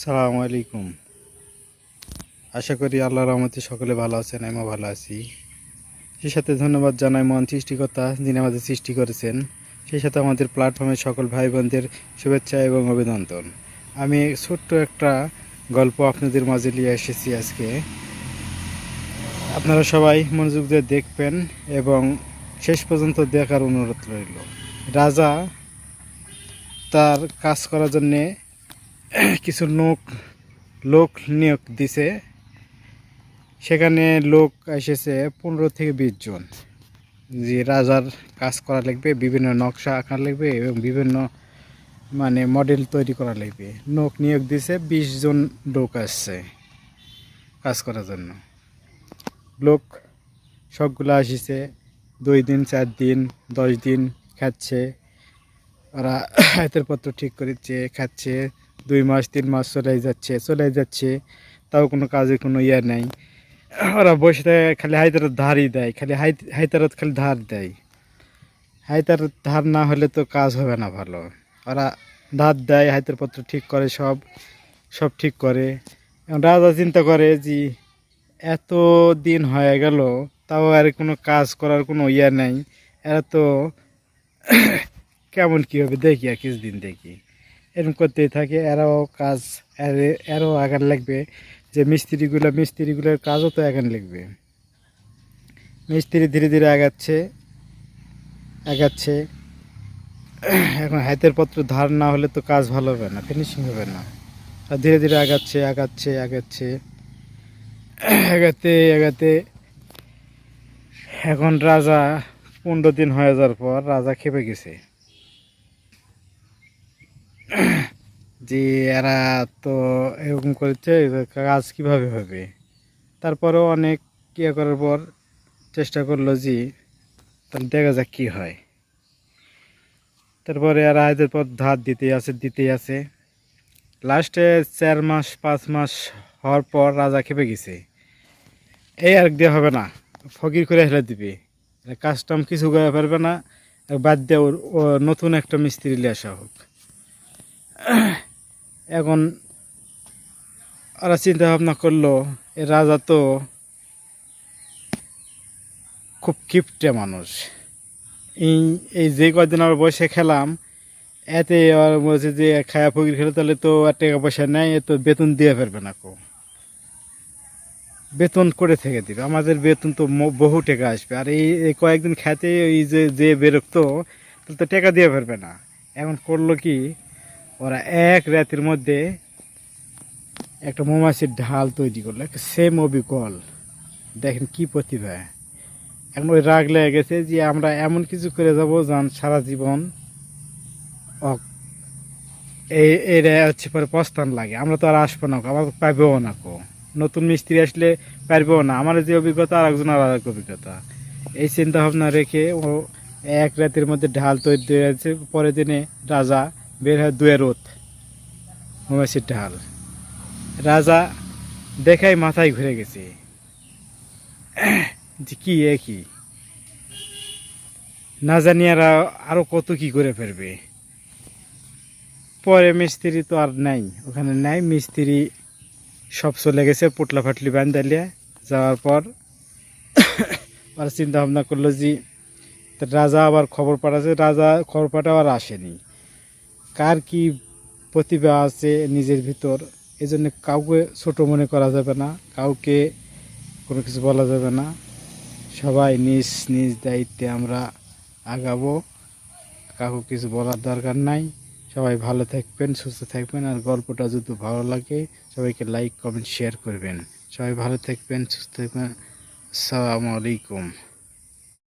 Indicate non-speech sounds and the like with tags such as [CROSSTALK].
সালামু আলাইকুম। আশা করি আল্লাহর রহমতে সকলে ভালো আছেন, আমিও ভালো আছি। সেই সাথে ধন্যবাদ জানাই মন সৃষ্টিকর্তা যিনি আমাদের সৃষ্টি করেছেন। সেই সাথে আমাদের প্ল্যাটফর্মের সকল ভাই বোনদের শুভেচ্ছা এবং অভিনন্দন। আমি ছোট্ট একটা গল্প আপনাদের মাঝে নিয়ে এসেছি আজকে। আপনারা সবাই মনোযোগ দিয়ে দেখবেন এবং শেষ পর্যন্ত দেখার অনুরোধ রইল। রাজা তার কাজ করার জন্যে [CLEARS THROAT] কিছু লোক লোক নিয়োগ দিছে। সেখানে লোক এসেছে পনেরো থেকে বিশ জন। যে রাজার কাজ করা লাগবে, বিভিন্ন নকশা আঁকা লাগবে এবং বিভিন্ন মানে মডেল তৈরি করা লাগবে। লোক নিয়োগ দিছে, বিশ জন লোক আসছে কাজ করার জন্য। লোক সবগুলো আসিছে, দুই দিন, চার দিন, দশ দিন খাচ্ছে। ওরা [CLEARS THROAT] হাতের পত্র ঠিক করেছে, খাচ্ছে। দুই মাস, তিন মাস চলে যাচ্ছে চলে যাচ্ছে। তাও কোনো কাজে কোনো ইয়ে নেই। ওরা বসে থাকে, খালি হাইতারত ধারই দেয়, খালি হাইতারত খালি ধার দেয়। হাইতার ধার না হলে তো কাজ হবে না ভালো। ওরা ধার দেয় হাইতের পত্র ঠিক করে, সব সব ঠিক করে। রাজা চিন্তা করে যে এত দিন হয়ে গেল, তাও আর কোনো কাজ করার কোনো ইয়ে নেই। এরা তো [COUGHS] কেমন কী হবে দেখি আর কিছুদিন দেখি। এরকম করতেই থাকে, এরাও কাজ এরও আগান লাগবে। যে মিস্ত্রিগুলো, মিস্ত্রিগুলোর কাজও তো আগান লাগবে। মিস্ত্রি ধীরে ধীরে আগাচ্ছে আগাচ্ছে। এখন হাতের পত্র ধার না হলে তো কাজ ভালো হবে না ফিনিশিং হবে না। আর ধীরে ধীরে আগাচ্ছে আগাচ্ছে আগাচ্ছে। আগাতে আগাতে। এখন রাজা পনেরো দিন হয়ে যাওয়ার পর রাজা খেপে গেছে। [CLEARS THROAT] যে এরা তো এরকম করেছে কাজ কীভাবে হবে? তারপরেও অনেক ইয়ে করার পর চেষ্টা করল যে, তাহলে দেখা যাক কী হয়। তারপরে আর আয়দের পর ধার দিতেই আছে দিতেই আছে। লাস্টে চার মাস, পাঁচ মাস হওয়ার পর রাজা খেপে গেছে। এই আর দিয়ে হবে না? ফকির করে হেলে দিবে। কাজটাম কিছু করে পারবে না। বাদ দিয়ে ওর নতুন একটা মিস্ত্রি নিয়ে আসা হোক। [COUGHS] এখন ওরা চিন্তা ভাবনা করল, এ রাজা তো খুব কিপটে মানুষ। এই এই যে কদিন আমরা বসে খেলাম, এতে আর বলছে যে, খায়া ফকির খেলে তাহলে তো আর টাকা পয়সা নেয় এ তো বেতন দিয়ে ফেলবে না কো। বেতন করে থেকে দিবে। আমাদের বেতন তো বহু টাকা আসবে। আর এই কয়েকদিন খেতে, এই যে যে বেরোক্ত, তাহলে তো টাকা দিয়ে ফেলবে না। এখন করল কি ওরা এক রাতের মধ্যে একটা মৌমাছির ঢাল তৈরি করল, একটা সেম অবিকল। দেখেন কি প্রতিভা। এখন ওই রাগ লেগে গেছে যে আমরা এমন কিছু করে যাব যান সারা জীবন। এটা হচ্ছে পরে প্রস্থান লাগে। আমরা তো আর আসব না আমরা পাইবেও না কো। নতুন মিস্ত্রি আসলে পারবেও না। আমার যে অভিজ্ঞতা, আর একজন আর এক অভিজ্ঞতা। এই চিন্তা ভাবনা রেখে ও এক রাতের মধ্যে ঢাল তৈরি হয়েছে। পরের দিনে রাজা বের হয় দুয়ের রোদ মৌমাছির ঢাল। রাজা দেখাই মাথায় ঘুরে গেছে। [CLEARS THROAT] কি এ কি? না জানি আর আরও কত কি করে ফেলবে। পরে মিস্ত্রি তো আর নাই। ওখানে নাই, মিস্ত্রি সব চলে গেছে, পুটলা ফাটলি বান্ধালিয়া যাওয়ার পর [CLEARS THROAT] আর চিন্তা ভাবনা করল যে রাজা আবার খবর পাঠাচ্ছে রাজা খবর পাঠাও আর আসেনি। কার কি প্রতিভা আছে নিজের ভিতর এই জন্য কাউকে ছোট মনে করা যাবে না, কাউকে কোনো কিছু বলা যাবে না। সবাই নিজ নিজ দায়িত্বে আমরা আগাবো, কাউকে কিছু বলার দরকার নাই। সবাই ভালো থাকবেন, সুস্থ থাকবেন, আর গল্পটা যদি ভালো লাগে, সবাইকে লাইক কমেন্ট শেয়ার করবেন। সবাই ভালো থাকবেন, সুস্থ থাকবেন। আসসালামু আলাইকুম।